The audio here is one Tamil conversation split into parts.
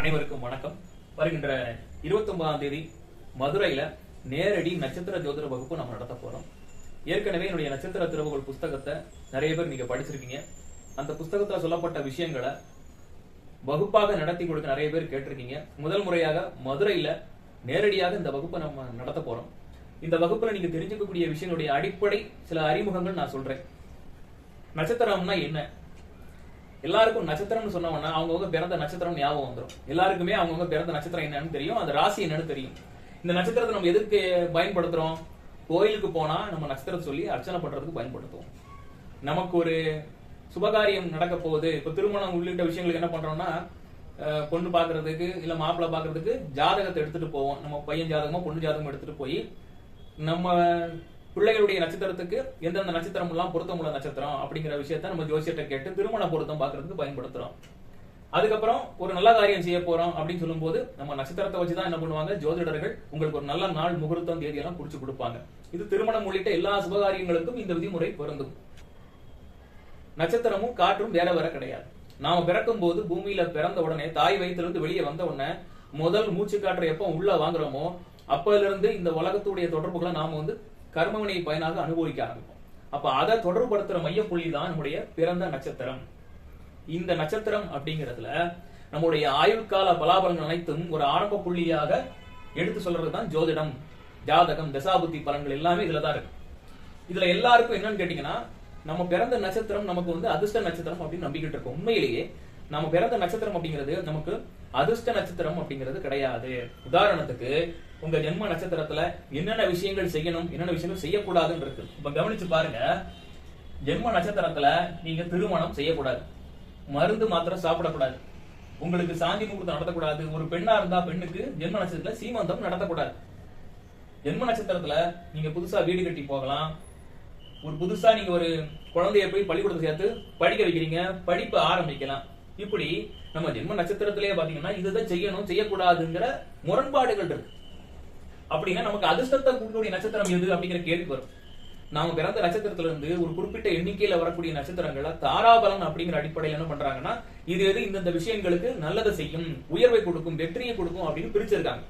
அனைவருக்கும் வணக்கம். வருகின்ற இருபத்தி ஒன்பதாம் தேதி மதுரையில நேரடி நட்சத்திர ஜோதிட வகுப்பு நம்ம நடத்த போறோம். ஏற்கனவே என்னுடைய நட்சத்திர திறவுகள் புஸ்தகத்தை நிறைய பேர் நீங்க படிச்சிருக்கீங்க. அந்த புஸ்தகத்துல சொல்லப்பட்ட விஷயங்களை வகுப்பாக நடத்தி கொடுக்க நிறைய பேர் கேட்டிருக்கீங்க. முதல் முறையாக மதுரையில நேரடியாக இந்த வகுப்பை நம்ம நடத்த போறோம். இந்த வகுப்புல நீங்க தெரிஞ்சுக்கக்கூடிய விஷயங்களுடைய அடிப்படை சில அறிமுகங்கள் நான் சொல்றேன். நட்சத்திரம்னா என்ன? எல்லாருக்கும் நட்சத்திரம்னு சொன்னவொன்னா அவங்கவுங்க பிறந்த நட்சத்திரம் ஞாபகம் வந்துடும் எல்லாருக்குமே அவங்கவுங்க பிறந்த நட்சத்திரம் என்னன்னு தெரியும் அந்த ராசி என்னன்னு தெரியும். இந்த நட்சத்திரத்தை நம்ம எதுக்கு பயன்படுத்துறோம்? கோயிலுக்கு போனா நம்ம நட்சத்திரத்தை சொல்லி அர்ச்சனை பண்றதுக்கு பயன்படுத்துவோம். நமக்கு ஒரு சுபகாரியம் நடக்க போகுது. இப்ப திருமணம் உள்ளிட்ட விஷயங்களுக்கு என்ன பண்றோம்னா பொண்ணு பாக்குறதுக்கு இல்ல மாப்பிள்ளை பாக்குறதுக்கு ஜாதகத்தை எடுத்துட்டு போவோம். நம்ம பையன் ஜாதகமோ பொண்ணு ஜாதகமோ எடுத்துட்டு போய் நம்ம பிள்ளைகளுடைய நட்சத்திரத்துக்கு எந்தெந்த நட்சத்திரம் எல்லாம் பொருத்தமுள்ள நட்சத்திரம் அப்படிங்கிற விஷயத்த நம்ம ஜோசியத்தை கேட்டு திருமண பொருத்தம் பாக்குறதுக்கு பயன்படுத்துறோம். அதுக்கப்புறம் ஒரு நல்ல காரியம் செய்ய போறோம் அப்படின்னு சொல்லும்போது நம்ம நட்சத்திரத்தை வச்சுதான் என்ன பண்ணுவாங்க? ஜோதிடர்கள் உங்களுக்கு ஒரு நல்ல நாள் முகூர்த்தம் தேதி எல்லாம் குறிச்சு கொடுப்பாங்க. இது திருமணம் உள்ளிட்ட எல்லா சுபகாரியங்களுக்கும் இந்த விதிமுறை பொருந்தும். நட்சத்திரமும் காற்றும் வேற வேற கிடையாது. நாம பிறக்கும் போது பூமியில பிறந்த உடனே தாய் வயிற்றிலிருந்து வெளியே வந்த உடனே முதல் மூச்சு காற்றை எப்போ உள்ள வாங்குறோமோ அப்பல இருந்து இந்த உலகத்துடைய தொடர்புகளை நாம வந்து கர்மவினை பயனாக அனுபவிக்க ஆரம்பிப்போம். அப்ப அதை தொடர்புபடுத்துற மையப்புள்ளி தான் நம்முடைய பிறந்த நட்சத்திரம். இந்த நட்சத்திரம் அப்படிங்கிறதுல நம்முடைய ஆயுட்கால பலாபலங்கள் அனைத்தும் ஒரு ஆரம்ப புள்ளியாக எடுத்து சொல்றது தான் ஜோதிடம் ஜாதகம் தசாபுத்தி பலன்கள் எல்லாமே இதுல தான் இருக்கு. இதுல எல்லாருக்கும் என்னன்னு கேட்டீங்கன்னா நம்ம பிறந்த நட்சத்திரம் நமக்கு வந்து அதிர்ஷ்ட நட்சத்திரம் அப்படின்னு நம்பிக்கிட்டு இருக்கோம். உண்மையிலேயே நம்ம பிறந்த நட்சத்திரம் அப்படிங்கிறது நமக்கு அதிர்ஷ்ட நட்சத்திரம் அப்படிங்கிறது கிடையாது. உதாரணத்துக்கு உங்க ஜென்ம நட்சத்திரத்துல என்னென்ன விஷயங்கள் செய்யணும் என்னென்ன விஷயங்கள் செய்யக்கூடாதுன்னு இருக்கு. இப்ப கவனிச்சு பாருங்க. ஜென்ம நட்சத்திரத்துல நீங்க திருமணம் செய்யக்கூடாது. மருந்து மாத்திரம் சாப்பிடக்கூடாது. உங்களுக்கு சாந்தி முகூர்த்தம் நடத்தக்கூடாது. ஒரு பெண்ணா இருந்தா பெண்ணுக்கு ஜென்ம நட்சத்திரத்துல சீமந்தம் நடத்தக்கூடாது. ஜென்ம நட்சத்திரத்துல நீங்க புதுசா வீடு கட்டி போகலாம். ஒரு புதுசா நீங்க ஒரு குழந்தைய போய் பள்ளிக்கூடத்தை சேர்த்து படிக்க வைக்கிறீங்க. படிப்பை ஆரம்பிக்கலாம். இப்படி நம்ம ஜென்ம நட்சத்திரத்திலேயே பாத்தீங்கன்னா இதுதான் செய்யணும் செய்யக்கூடாதுங்கிற முரண்பாடுகள் இருக்கு. அப்படின்னா நமக்கு அதிர்ஷ்டத்தை கூடக்கூடிய நட்சத்திரம் எது அப்படிங்கிற கேள்வி வரும். நாம பிறந்த நட்சத்திரத்துல இருந்து ஒரு குறிப்பிட்ட எண்ணிக்கையில வரக்கூடிய நட்சத்திரங்களை தாராபலன் அப்படிங்கிற அடிப்படையில் என்ன பண்றாங்கன்னா இது எது இந்தந்த விஷயங்களுக்கு நல்லதை செய்யும் உயர்வை கொடுக்கும் வெற்றியை கொடுக்கும் அப்படின்னு பிரிச்சிருக்காங்க.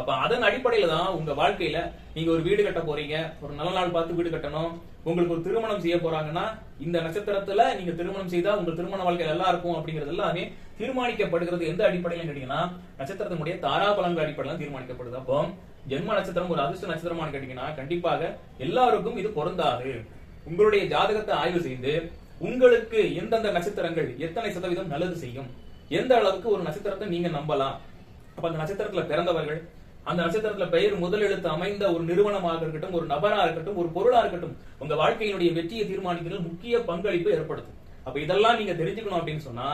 அப்ப அதன் அடிப்படையில தான் உங்க வாழ்க்கையில நீங்க ஒரு வீடு கட்ட போறீங்க. ஒரு நல்ல நாள் பார்த்து வீடு கட்டணும். உங்களுக்கு ஒரு திருமணம் செய்ய போறாங்கன்னா இந்த நட்சத்திரத்துல நீங்க திருமணம் செய்தா உங்க திருமண வாழ்க்கையில நல்லா இருக்கும் அப்படிங்கிறது எல்லாமே தீர்மானிக்கப்படுகிறது. எந்த அடிப்படையில கேட்டீங்கன்னா நட்சத்திரத்தினுடைய தாராபலன்கள் அடிப்படையில தீர்மானிக்கப்படுது. அப்போ ஜென்ம நட்சத்திரம் ஒரு அதிர்ஷ்ட நட்சத்திரமானு கேட்டீங்கன்னா கண்டிப்பாக எல்லாருக்கும் இது பொருந்தாது. உங்களுடைய ஜாதகத்தை ஆய்வு செய்து உங்களுக்கு எந்தெந்த நட்சத்திரங்கள் எத்தனை சதவீதம் நல்லது செய்யும்? எந்த அளவுக்கு ஒரு நட்சத்திரத்தை நீங்க நம்பலாம்? அப்ப அந்த நட்சத்திரத்துல பிறந்தவர்கள் அந்த நட்சத்திரத்துல பெயர் முதல் எழுத்து அமைந்த ஒரு நிறுவனமாக இருக்கட்டும் ஒரு நபரா இருக்கட்டும் ஒரு பொருளா இருக்கட்டும் உங்க வாழ்க்கையினுடைய வெற்றியை தீர்மானிக்கிறது முக்கிய பங்களிப்பு ஏற்படுத்தும். அப்ப இதெல்லாம் நீங்க தெரிஞ்சுக்கணும் அப்படின்னு சொன்னா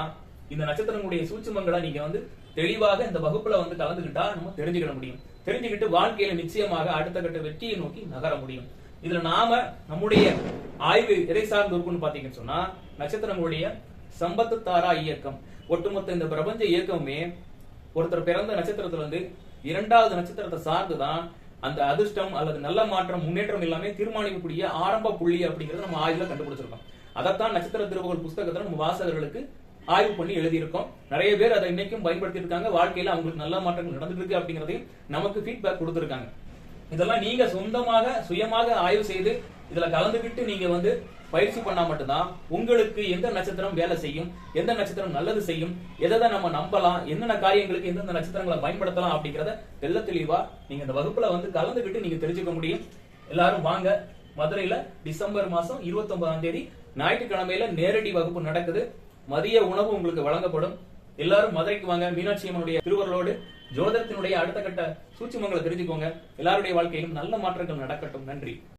இந்த நட்சத்திரங்களுடைய சூட்சுமங்களை நீங்க வந்து தெளிவாக இந்த வகுப்புல வந்து கலந்துகிட்டா நம்ம தெரிஞ்சுக்கிட முடியும். தெரிஞ்சுக்கிட்டு வாழ்க்கையில நிச்சயமாக அடுத்த கட்ட வெற்றியை நோக்கி நகர முடியும். இதுல நாம நம்முடைய ஆய்வு எதை சார்ந்து இருக்கும்னு பாத்தீங்கன்னு சொன்னா நட்சத்திரங்களுடைய சம்பத்து தாரா இயக்கம். ஒட்டுமொத்த இந்த பிரபஞ்ச இயக்கமே ஒருத்தர் பிறந்த நட்சத்திரத்துல இருந்து இரண்டாவது நட்சத்திரத்தை சார்ந்துதான் அந்த அதிர்ஷ்டம் அல்லது நல்ல மாற்றம் முன்னேற்றம் எல்லாமே தீர்மானிக்கக்கூடிய ஆரம்ப புள்ளி அப்படிங்கறத நம்ம ஆய்வுல கண்டுபிடிச்சிருக்கோம். அதைத்தான் நட்சத்திர திருவுகள் புஸ்தகத்துல நம்ம வாசகர்களுக்கு ஆய்வு பண்ணி எழுதியிருக்கோம். நிறைய பேர் அதை இன்னைக்கும் பயன்படுத்தி இருக்காங்க வாழ்க்கையில அவங்களுக்கு நல்ல மாற்றங்கள் நடந்துட்டு இருக்கு அப்படிங்கறதையும் நமக்கு ஃபீட்பேக் கொடுத்திருக்காங்க. இதெல்லாம் நீங்க சொந்தமாக சுயமாக ஆய்வு செய்து இதுல கலந்துகிட்டு நீங்க வந்து பயிற்சி பண்ணா மட்டும்தான் உங்களுக்கு எந்த நட்சத்திரம் வேலை செய்யும் எந்த நட்சத்திரம் நல்லது செய்யும் எதை நம்ம நம்பலாம் என்னென்ன காரியங்களுக்கு எந்தெந்த நட்சத்திரங்களை பயன்படுத்தலாம் அப்படிங்கறத தெல்ல தெளிவா நீங்க இந்த வகுப்புல வந்து கலந்துகிட்டு நீங்க தெரிஞ்சுக்க முடியும். எல்லாரும் வாங்க. மதுரையில டிசம்பர் மாசம் இருபத்தி ஒன்பதாம் தேதி ஞாயிற்றுக்கிழமையில நேரடி வகுப்பு நடக்குது. மதிய உணவு உங்களுக்கு வழங்கப்படும். எல்லாரும் மதுரைக்கு வாங்க. மீனாட்சி அம்மனுடைய திருவருளோடு ஜோதத்தினுடைய அடுத்த கட்ட சூட்சுமங்களை தெரிஞ்சுக்கோங்க. எல்லாருடைய வாழ்க்கையிலும் நல்ல மாற்றங்கள் நடக்கட்டும். நன்றி.